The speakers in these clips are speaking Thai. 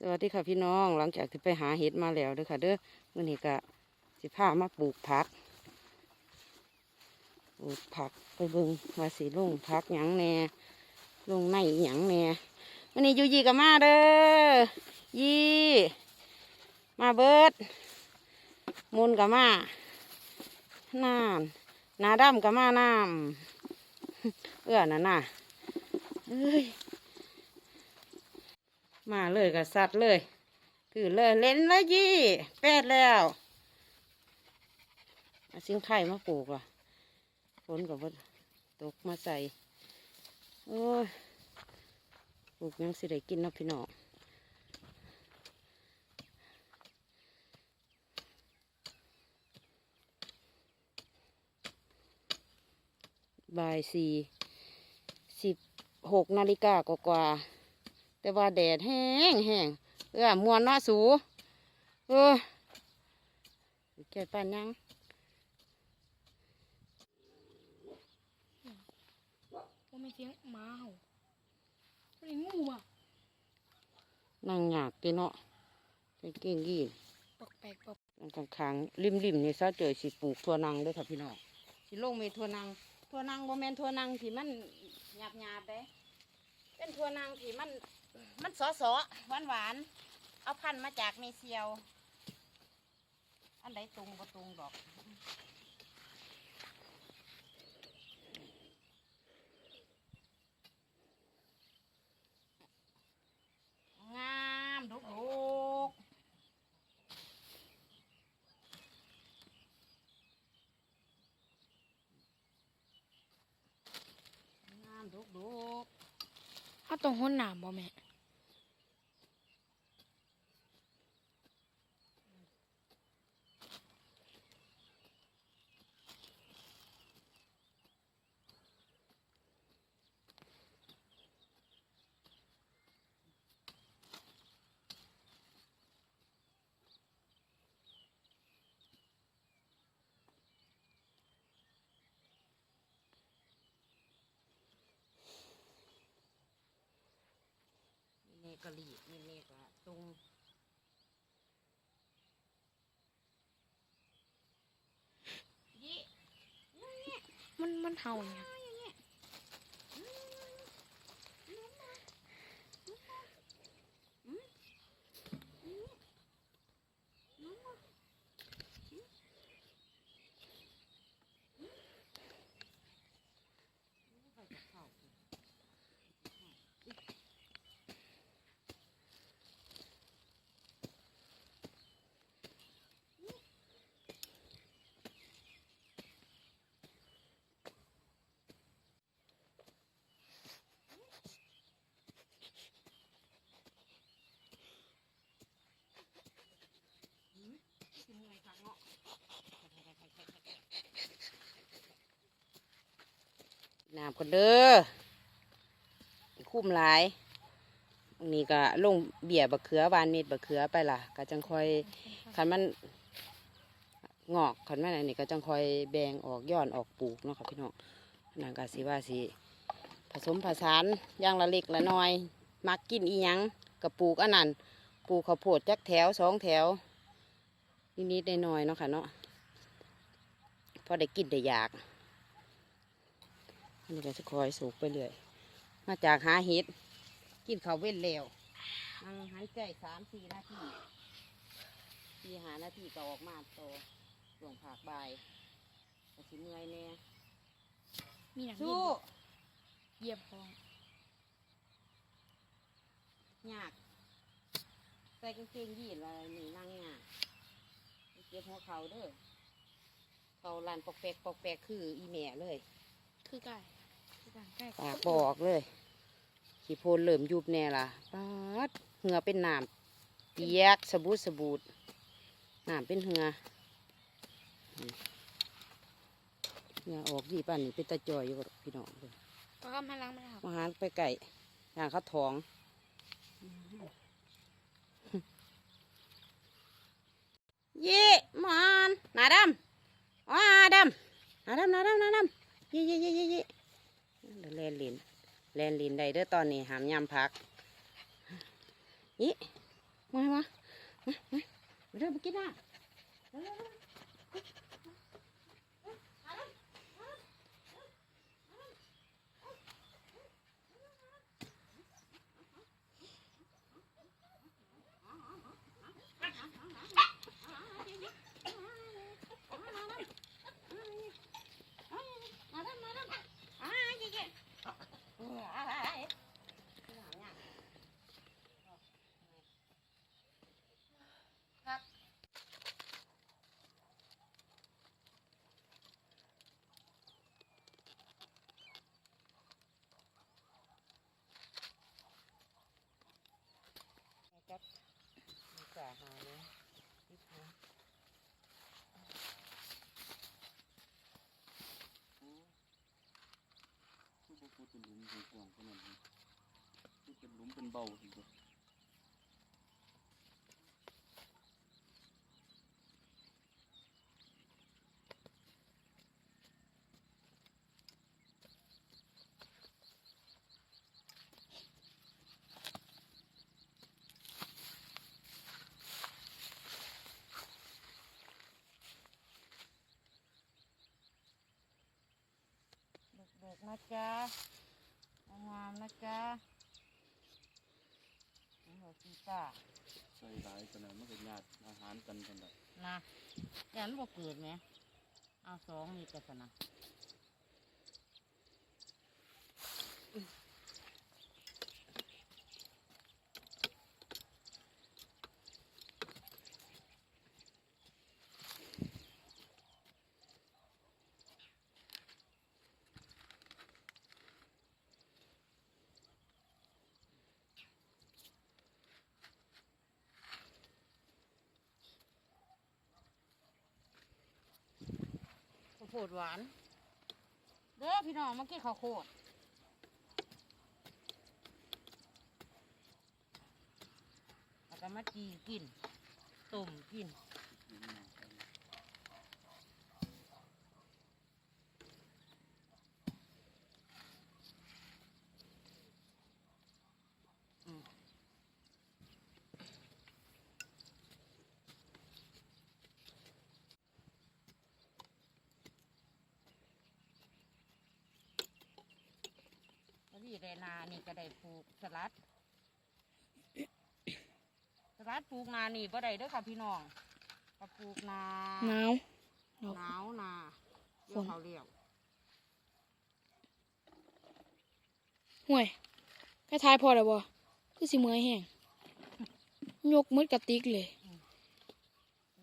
สวัสดีค่ะพี่น้องหลังจากที่ไปหาเห็ดมาแล้วเด้อค่ะ เด้อมื่อนี้ก็สิพามาปลูกผักปลูกผักไปเบิ่งว่าสีลงผักหยังแน่ลงในหยังแน่มื่อนี้ยูยีกับมาเด้อยีมาเบิดมุนกับมาน้ำนาดำกับมาน้ำเอื้อน่ะน่ะเอ้ย มาเลยกับสัตว์เลยคือเลยเล่นแล้วยี่แปดแล้วเอาซิ่งไข่มาปลูกล่ะฝนกับตกมาใส่โอ้ยปลูกยังสิได้กินเนาะพี่น้องบ่ายสี่สิบหกนาฬิกากว่าๆ แต่ว่าแดดแห้งแห้งเออมวนเนาะสูเออแก่ปานยังว่าไม่เสียงหมาเห่าไอ้งูอะนั่งหยากกินเนาะไปเก่งยีนปอกแปลกปอกตรงกลางๆริมริมๆนี่ซะเจอสิปลูกทั่วนังเด้วยค่ะพี่น้องสิลงเมทั่วนังทั่วนังบ่แม่นทั่วนังที่มันหยาบหยาบๆเด้เป็นทั่วนังที่มัน มันสอสอหวานหวานๆเอาพันมาจากเมเซียว อันใดตรงบ่ตรงดอกงามดุกดุกงามดุกดุกถ้าตรงห้นหนามบ่แม่ นี่นี่ก็รีนี่นี่ก็ตรงยี่มันมันเห่าเนี่ย ไปกับข้าว กินไงคะเงาะ น้ำกันเด้อคุ้มหลายนนี้ก็ลงเบี้ยบะเขือบานเม็ดบะเขือไปล่ะ ก็จังคอยคันมันงอกคันมันอันนี้ก็จังคอยแบ่งออกย้อนออกปลูกเนาะค่ะพี่น้องนั่นก็สิว่าสิผสมผสานย่างละเล็กละน้อย มักกินอีหยังกับปลูกอันนั้นปลูกข้าวโพดจักแถวสองแถวนิดๆหน่อยเนาะค่ะเนาะพอได้กินได้อยาก อันนี้ก็จะคอยสูกไปเรื่อย มาจากหาเห็ด กินข้าวเว้นแล้วนั่งหายใจสามสี่นาทีสี่หานาทีก็ออกมาโตหลวงผากบายก็สิเมื่อยแน่มีหนังสู้เหยียบคองยากใส่กางเกงยีนอะไรนี่นั่งยากไปเก็บหัวเขาเด้อเขาลันปอกแปกปอกแปกคืออีแม่เลย คือไก่คือไก่ไก่ ปากบอกเลย ขี้โพนเริ่มยุบแน่ละปาดเหงือเป็นน้ำเปียกสบูดสบูดน้ำเป็นเหงืออืมเหงือออกดีป่านนี้เป็นตาจอยอยู่กับพี่น้องเพิ่นก็ข้ามให้ล้างไม่ได้ครับมาหาไปไก่ย่างเขาท้องเย่หมอนหนาดำว้าดำหนาดำหนาดำหนาดำเย่เย่เย่เย่เย่เดี๋ยว แลนลินแลนลินได้เด้อตอนนี้หามยำพักนี่มาไหมามาไปเริ่มไปกินน้ำ จับ มาหาเลยนิดนึงคือบ่พูดเป็นหลุมเป็นกว้างขนาดนี้คือเป็นหลุมเป็นเบาสิ นะจ๊ะงามๆนะจ๊ะนี่หัวซีต้าใส่หลายขนาดมันก็ญาติอาหารกันกันแบบนะแต่มันบ่เกิดไหมเอาสองนี่ก็สนะาวโพดหวาน เด้อพี่น้องมากินข้าวโพดแล้วก็มาจีกินต้มกิน หลุมหนากัน แล้วพี่ ไรนานี่ก็ได้ปลูกสลัด สลัดปลูกนานี่บ่ได้เด้อค่ะพี่น้องก็ปลูกนาหนาวหนาวนาเดี๋ยวเขาเรียกห่วยแค่ทายพอแล้วบ่คือสิเมื่อยแห้งยกมืดกระติกเลย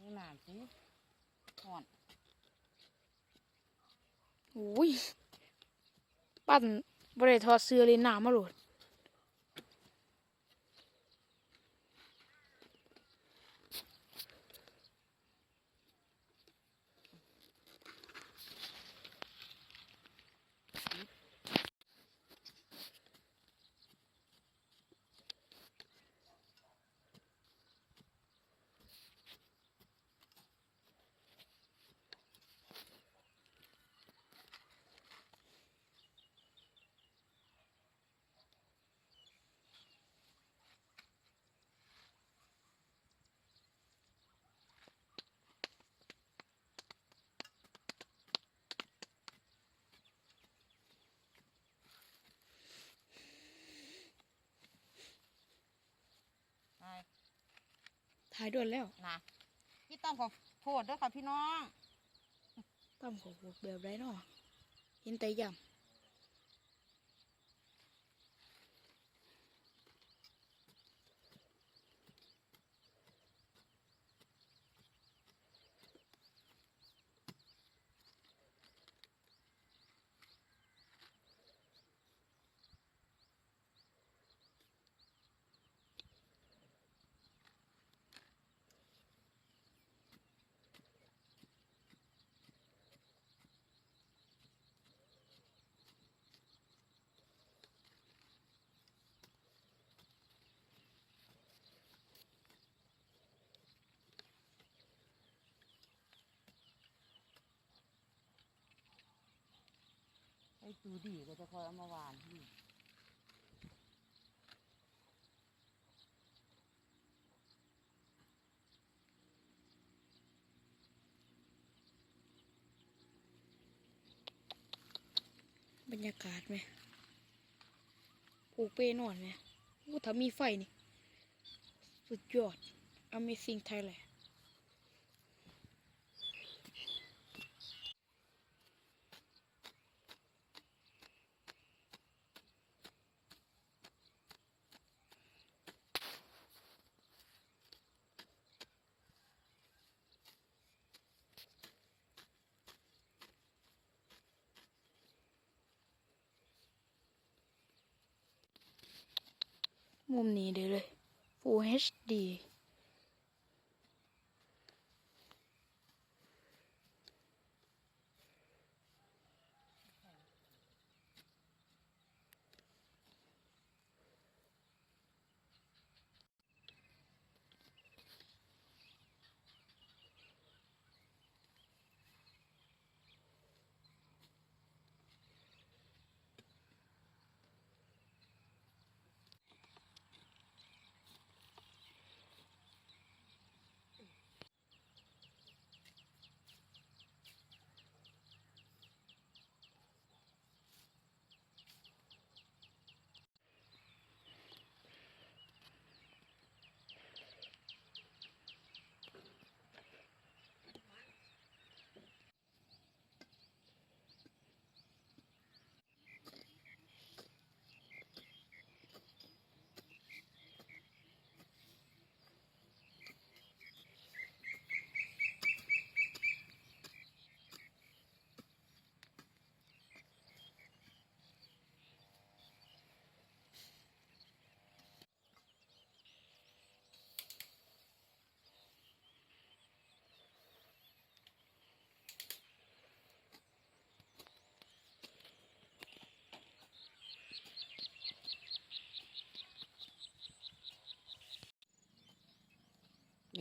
นี่น้ำสิห่อนโอ้ย ปั้น บ่ได้ถอดเสื้อเลยหนามาหลด ไป ทายด่วนแล้วนะพี่ต้องขอโทษด้วยค่ะพี่น้องตั้มขอพูดแบบไรเนาะเห็นแต่ยำ อีตูดีก็จะคอยเอามาวานนี่บรรยากาศไหมผูกเปนอนไหมถ้ามีไฟนี่ สุดยอด Amazing Thailand มุมนี้เด้เลย Full HD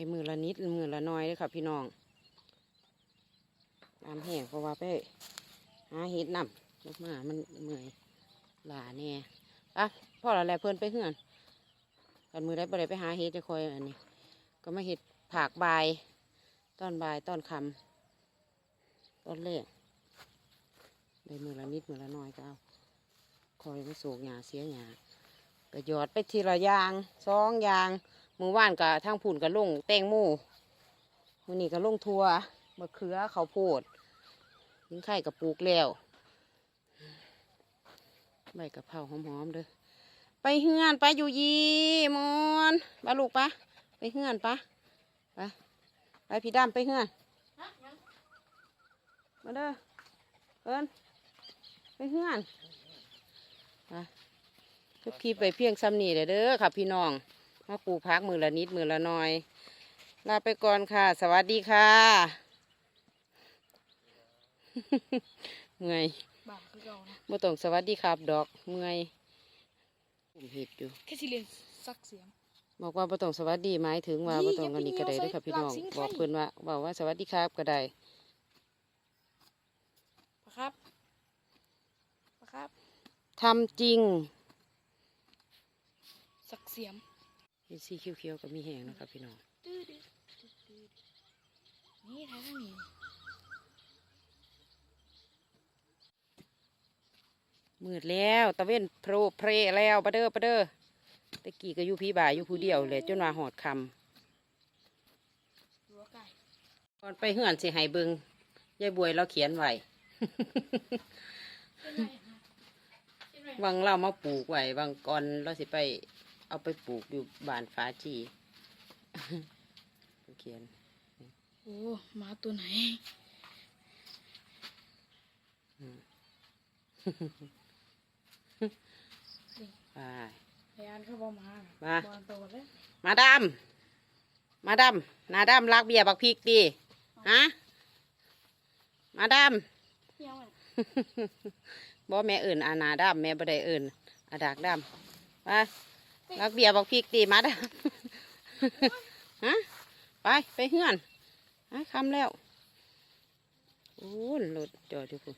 ในมือละนิดมือละน้อยเลยค่ะพี่น้องน้ำแห้งเพราะว่าไปหาเห็ดนำลกมามันเมื่อยหลาเนี่ยอะพ่อเราแลเพื่อนไปเฮือนกันมือได้บ่ได้ไปหาเห็ดจะคอยอันนี้ ก็มาเห็ดผักบายตอนบายตอนคำตอนเล่ได้มือละนิดมือละน้อยก็เอาคอยมาสูกหยาเสียหยาก็หยอดไปทีละอยางสองอยาง มือว่านกับทางผุ่นกับลงแตงโมมือนี้ก็ลงทัวมะเขือเขาโพดยิงไข่กับปลูกแล้วใบกะเพราหอมๆเด้อไปเฮือนไปอยู่ยีมอนปลูกปะไปเฮือนปะไปไปพี่ดำไปเฮือนมาเด้อเอินไปเฮือนไปทุกคลิปไปเพียงซ้ำนี่เด้อค่ะพี่น้อง มาปลูกพักมือละนิดมือละหน้อย ลาไปก่อนค่ะ สวัสดีค่ะเมื่อยบ้าคือเรานะบ่ต้องสวัสดีครับ ดอกเมื่อยผมเห็ดอยู่แค่สิเรียนสักเสียงบอกว่าบ่ต้องสวัสดีหมายถึงว่านี่บ่ต้องกันนี้ก็ได้อย่าไปเด้วยค่ะพี่น้องหลักสิ่งไทยบอกเพิ่นว่าบอกว่าสวัสดีครับก็ได้ปะครับปะครับทำจริง สักเสียม เห็นสีเขียวๆก็มีแห้งนะครับพี่น้องตื้อดื้อตื้อดื้อนี่ทางนี้มืดแล้วตะเว้นโพรเพรแล้วปะเด้อปะเด้อตะกี้ก็อยู่พี่บ่ายอยู่ผู้เดียวเลยจนว่าหอดคำรั้วไก่ก่อนไปเฮือนสิให้เบิงยายบวยเราเขียนไว้เป็นไรฮะเป็นไรวังเรามาปลูกไว้วังก่อนเราสิไป เอาไปปลูกอยู่บ้านฟ้าจีเขียน โอ้หมาตัวไหนไปไอ้อันเขาบอกมาน่ะมาบอลโตแล้วมาดำมาดำหนาดำรักเบียร์บักพริกดีฮะมาดเที่ยวอะำบ่แม่เอิ่นอาหนาดำแม่บ่ได้เอิ่นอาดากดำไป รักเบียร์บอกพีกตีมัดฮะไปไปเฮือนคำแล้วโอ้ยรถจอดทุกคน